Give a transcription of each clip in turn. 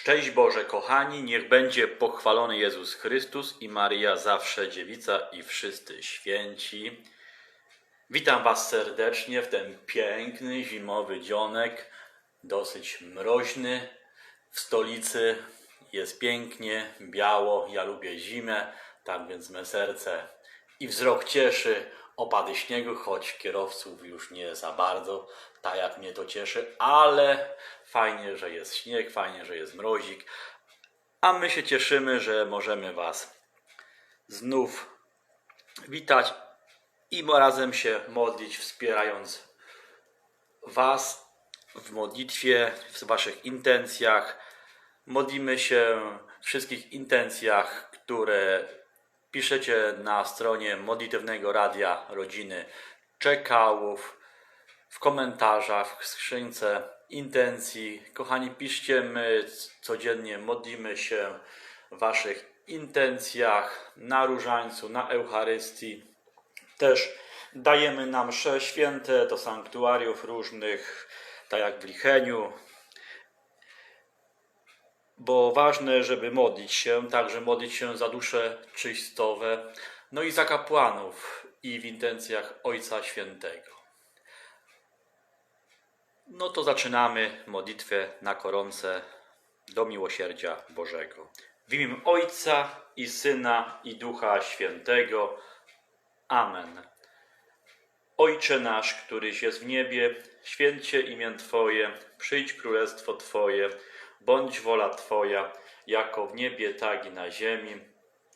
Szczęść Boże, kochani, niech będzie pochwalony Jezus Chrystus i Maryja zawsze dziewica i wszyscy święci. Witam Was serdecznie w ten piękny zimowy dzionek, dosyć mroźny. W stolicy jest pięknie, biało, ja lubię zimę, tak więc me serce i wzrok cieszy opady śniegu, choć kierowców już nie za bardzo, tak jak mnie to cieszy, ale fajnie, że jest śnieg, fajnie, że jest mrozik, a my się cieszymy, że możemy Was znów witać i razem się modlić, wspierając Was w modlitwie, w Waszych intencjach. Modlimy się w wszystkich intencjach, które piszecie na stronie modlitewnego radia rodziny Czekałów, w komentarzach, w skrzynce intencji. Kochani, piszcie, my codziennie modlimy się w Waszych intencjach na różańcu, na Eucharystii. Też dajemy nam msze święte do sanktuariów różnych, tak jak w Licheniu, bo ważne, żeby modlić się, także modlić się za dusze czystowe, no i za kapłanów i w intencjach Ojca Świętego. No to zaczynamy modlitwę na koronce do miłosierdzia Bożego. W imię Ojca i Syna i Ducha Świętego. Amen. Ojcze nasz, któryś jest w niebie, święcie imię Twoje, przyjdź królestwo Twoje, bądź wola Twoja, jako w niebie, tak i na ziemi.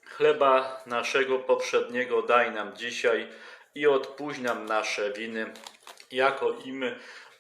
Chleba naszego poprzedniego daj nam dzisiaj i odpuść nam nasze winy, jako i my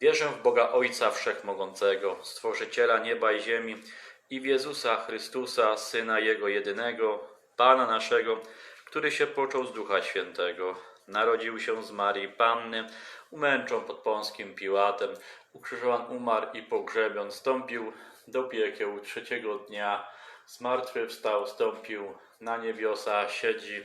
Wierzę w Boga Ojca Wszechmogącego, Stworzyciela nieba i ziemi i w Jezusa Chrystusa, Syna Jego jedynego, Pana naszego, który się począł z Ducha Świętego, narodził się z Marii Panny, umęczon pod Pąskim Piłatem, ukrzyżowan umarł i pogrzebion, stąpił do piekieł trzeciego dnia, zmartwychwstał, stąpił na niebiosa, siedzi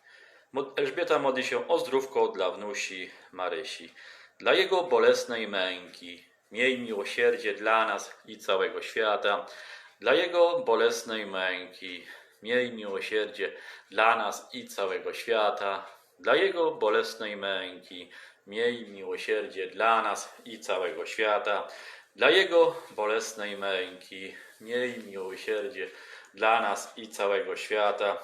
Elżbieta modli się o zdrówko dla wnusi Marysi. Dla Jego bolesnej męki, miej miłosierdzie dla nas i całego świata. Dla Jego bolesnej męki, miej miłosierdzie dla nas i całego świata. Dla Jego bolesnej męki, miej miłosierdzie dla nas i całego świata. Dla Jego bolesnej męki, miej miłosierdzie dla nas i całego świata.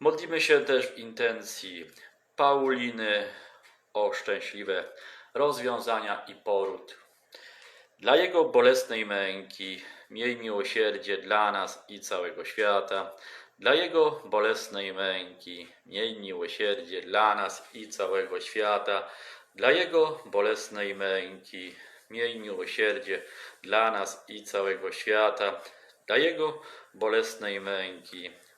Modlimy się też w intencji Pauliny o szczęśliwe rozwiązania i poród. Dla Jego bolesnej męki miej miłosierdzie dla nas i całego świata. Dla Jego bolesnej męki miej miłosierdzie dla nas i całego świata. dla Jego bolesnej męki. Miej miłosierdzie dla nas i całego świata, dla Jego bolesnej męki.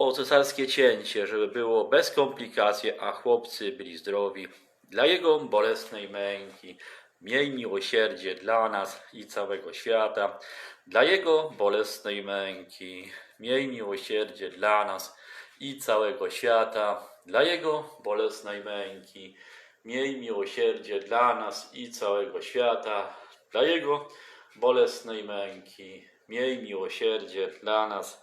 o, cesarskie cięcie, żeby było bez komplikacji, a chłopcy byli zdrowi. Dla Jego bolesnej męki miej miłosierdzie dla nas i całego świata. Dla Jego bolesnej męki miej miłosierdzie dla nas i całego świata. Dla Jego bolesnej męki miej miłosierdzie dla nas i całego świata. Dla Jego bolesnej męki miej miłosierdzie dla nas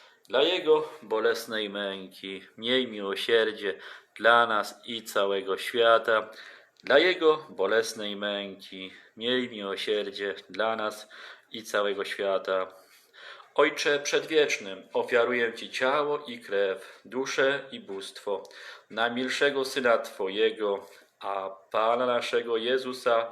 Dla Jego bolesnej męki miej miłosierdzie dla nas i całego świata. Dla Jego bolesnej męki miej miłosierdzie dla nas i całego świata. Ojcze Przedwieczny, ofiaruję Ci ciało i krew, duszę i bóstwo najmilszego Syna Twojego, a Pana naszego Jezusa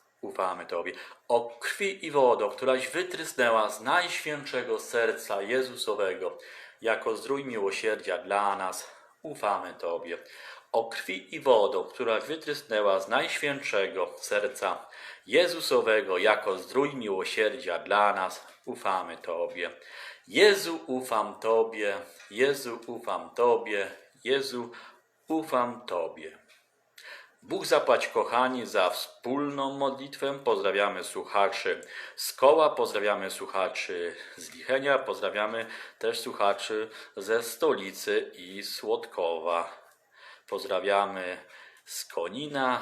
ufamy Tobie. O krwi i wodo, któraś wytrysnęła z najświętszego serca Jezusowego, jako zdrój miłosierdzia dla nas, ufamy Tobie. O krwi i wodo, która wytrysnęła z najświętszego serca Jezusowego, jako zdrój miłosierdzia dla nas, ufamy Tobie. Jezu, ufam Tobie, Jezu, ufam Tobie, Jezu, ufam Tobie. Bóg zapłać, kochani, za wspólną modlitwę. Pozdrawiamy słuchaczy z koła, pozdrawiamy słuchaczy z Lichenia, pozdrawiamy też słuchaczy ze stolicy i Słodkowa. Pozdrawiamy z Konina,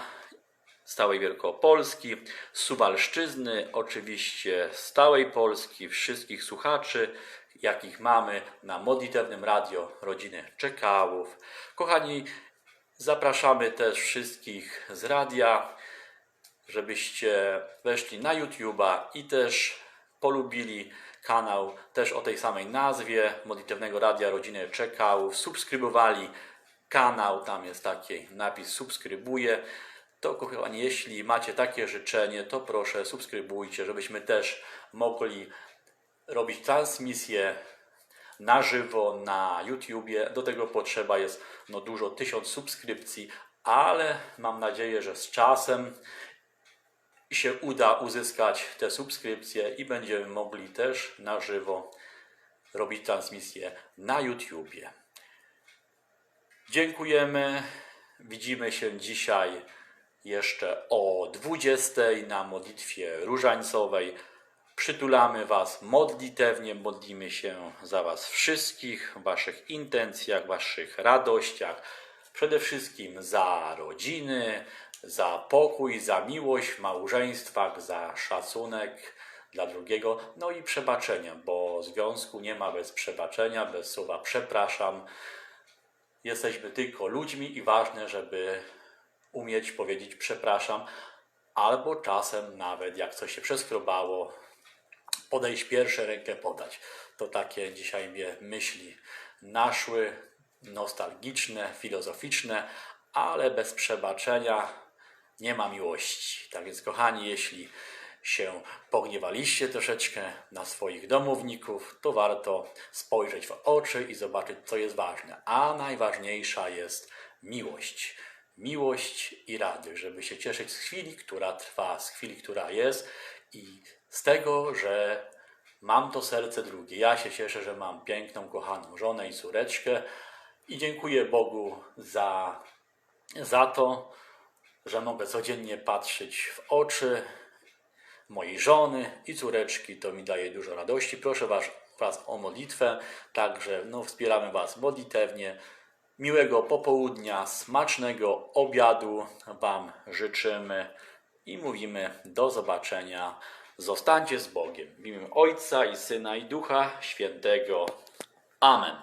Wielkopolski, z Suwalszczyzny, oczywiście z całej Polski, wszystkich słuchaczy, jakich mamy na modlitewnym radio rodziny Czekałów. Kochani, zapraszamy też wszystkich z radia, żebyście weszli na YouTube'a i też polubili kanał też o tej samej nazwie modlitewnego radia rodziny Czekałów, subskrybowali kanał, tam jest taki napis subskrybuję. To kochani, jeśli macie takie życzenie, to proszę subskrybujcie, żebyśmy też mogli robić transmisję na żywo na YouTubie. Do tego potrzeba jest no dużo, tysiąc subskrypcji, ale mam nadzieję, że z czasem się uda uzyskać te subskrypcje i będziemy mogli też na żywo robić transmisję na YouTubie. Dziękujemy. Widzimy się dzisiaj jeszcze o 20 na modlitwie różańcowej. Przytulamy Was modlitewnie, modlimy się za Was wszystkich, w Waszych intencjach, Waszych radościach, przede wszystkim za rodziny, za pokój, za miłość w małżeństwach, za szacunek dla drugiego, no i przebaczenia, bo związku nie ma bez przebaczenia, bez słowa przepraszam. Jesteśmy tylko ludźmi i ważne, żeby umieć powiedzieć przepraszam, albo czasem nawet jak coś się przeskrobało, podejść pierwsze, rękę podać. To takie dzisiaj mnie myśli naszły, nostalgiczne, filozoficzne, ale bez przebaczenia nie ma miłości. Tak więc, kochani, jeśli się pogniewaliście troszeczkę na swoich domowników, to warto spojrzeć w oczy i zobaczyć, co jest ważne. A najważniejsza jest miłość. Miłość i radość, żeby się cieszyć z chwili, która trwa, z chwili, która jest i z tego, że mam to serce drugie. Ja się cieszę, że mam piękną, kochaną żonę i córeczkę i dziękuję Bogu za, za to, że mogę codziennie patrzeć w oczy mojej żony i córeczki. To mi daje dużo radości. Proszę Was, was o modlitwę, także no, wspieramy Was modlitewnie. Miłego popołudnia, smacznego obiadu Wam życzymy i mówimy do zobaczenia. Zostańcie z Bogiem. W imię Ojca i Syna i Ducha Świętego. Amen.